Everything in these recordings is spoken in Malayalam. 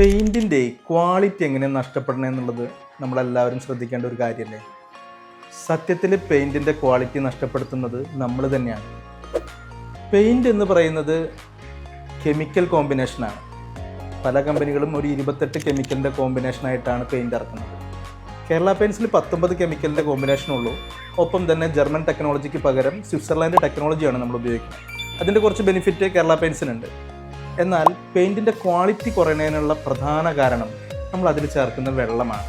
പെയിന്റിന്റെ ക്വാളിറ്റി എങ്ങനെ നഷ്ടപ്പെടണം എന്നുള്ളത് നമ്മളെല്ലാവരും ശ്രദ്ധിക്കേണ്ട ഒരു കാര്യമല്ലേ സത്യത്തിൽ പെയിന്റിന്റെ ക്വാളിറ്റി നഷ്ടപ്പെടുത്തുന്നത് നമ്മൾ തന്നെയാണ്. പെയിന്റ് എന്ന് പറയുന്നത് കെമിക്കൽ കോമ്പിനേഷനാണ് പല കമ്പനികളും ഒരു ഇരുപത്തെട്ട് കെമിക്കലിന്റെ കോമ്പിനേഷനായിട്ടാണ് പെയിന്റ് ഇറക്കുന്നത്. കേരള പെയിൻസിൽ പത്തൊമ്പത് കെമിക്കലിന്റെ കോമ്പിനേഷനുള്ളൂ ഒപ്പം തന്നെ ജർമ്മൻ ടെക്നോളജിക്ക് പകരം സ്വിറ്റ്സർലാൻഡ് ടെക്നോളജിയാണ് നമ്മൾ ഉപയോഗിക്കുന്നത്. അതിന്റെ കുറച്ച് ബെനിഫിറ്റ് കേരള പെയിൻസിനുണ്ട്. എന്നാൽ പെയിന്റിന്റെ ക്വാളിറ്റി കുറയുന്നതിനുള്ള പ്രധാന കാരണം നമ്മൾ അതിൽ ചേർക്കുന്ന വെള്ളമാണ്.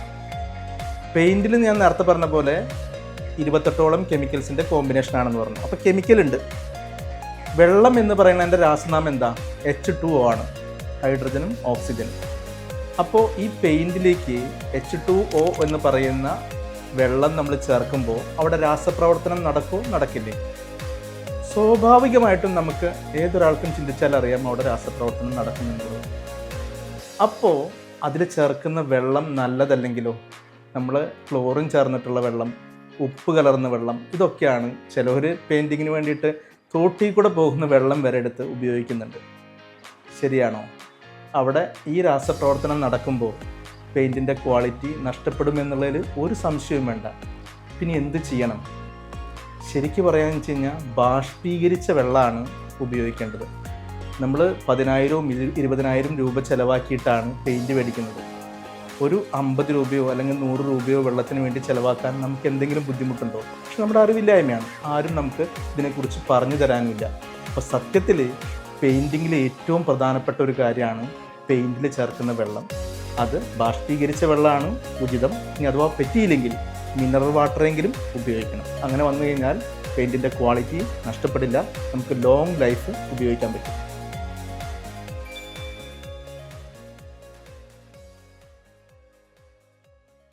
പെയിന്റിൽ ഞാൻ നേരത്തെ പറഞ്ഞ പോലെ ഇരുപത്തെട്ടോളം കെമിക്കൽസിന്റെ കോമ്പിനേഷൻ ആണെന്ന് പറഞ്ഞു. അപ്പോൾ കെമിക്കൽ ഉണ്ട്. വെള്ളം എന്ന് പറയുന്നതിന്റെ രാസനാമം എന്താ? എച്ച് ടു ഒ ആണ്. ഹൈഡ്രജനും ഓക്സിജനും. അപ്പോൾ ഈ പെയിന്റിലേക്ക് എച്ച് ടു ഒ എന്ന് പറയുന്ന വെള്ളം നമ്മൾ ചേർക്കുമ്പോൾ അവിടെ രാസപ്രവർത്തനം നടക്കുമോ നടക്കില്ലേ? സ്വാഭാവികമായിട്ടും നമുക്ക് ഏതൊരാൾക്കും ചിന്തിച്ചാൽ അറിയാം അവിടെ രാസപ്രവർത്തനം നടക്കുന്നുണ്ടോ. അപ്പോൾ അതിൽ ചേർക്കുന്ന വെള്ളം നല്ലതല്ലെങ്കിലോ? നമ്മൾ ക്ലോറിൻ ചേർന്നിട്ടുള്ള വെള്ളം ഉപ്പ് കലർന്ന വെള്ളം ഇതൊക്കെയാണ് ചിലവർ പെയിന്റിങ്ങിന് വേണ്ടിയിട്ട് തോട്ടിൽ കൂടെ പോകുന്ന വെള്ളം വരെ എടുത്ത് ഉപയോഗിക്കുന്നുണ്ട്. ശരിയാണോ? അവിടെ ഈ രാസപ്രവർത്തനം നടക്കുമ്പോൾ പെയിന്റിന്റെ ക്വാളിറ്റി നഷ്ടപ്പെടുമെന്നുള്ളതിൽ ഒരു സംശയവും വേണ്ട. പിന്നെ എന്ത് ചെയ്യണം? ശരിക്കും പറയാന്ന് വെച്ച് കഴിഞ്ഞാൽ ബാഷ്പീകരിച്ച വെള്ളമാണ് ഉപയോഗിക്കേണ്ടത്. നമ്മൾ പതിനായിരവും ഇരു- ഇരുപതിനായിരം രൂപ ചിലവാക്കിയിട്ടാണ് പെയിന്റ് മേടിക്കുന്നത്. ഒരു അമ്പത് രൂപയോ അല്ലെങ്കിൽ നൂറ് രൂപയോ വെള്ളത്തിന് വേണ്ടി ചിലവാക്കാൻ നമുക്ക് എന്തെങ്കിലും ബുദ്ധിമുട്ടുണ്ടോ? പക്ഷെ നമ്മുടെ അറിവില്ലായ്മയാണ്. ആരും നമുക്ക് ഇതിനെക്കുറിച്ച് പറഞ്ഞു തരാനുമില്ല. അപ്പോൾ സത്യത്തിൽ പെയിന്റിങ്ങിൽ ഏറ്റവും പ്രധാനപ്പെട്ട ഒരു കാര്യമാണ് പെയിന്റിൽ ചേർക്കുന്ന വെള്ളം. അത് ബാഷ്പീകരിച്ച വെള്ളമാണ് ഉചിതം. ഇനി അഥവാ പറ്റിയില്ലെങ്കിൽ മിനറൽ വാട്ടറെങ്കിലും ഉപയോഗിക്കണം. അങ്ങനെ വന്നു കഴിഞ്ഞാൽ പെയിന്റിന്റെ ക്വാളിറ്റി നഷ്ടപ്പെടില്ല. നമുക്ക് ലോങ് ലൈഫ് ഉപയോഗിക്കാൻ പറ്റും.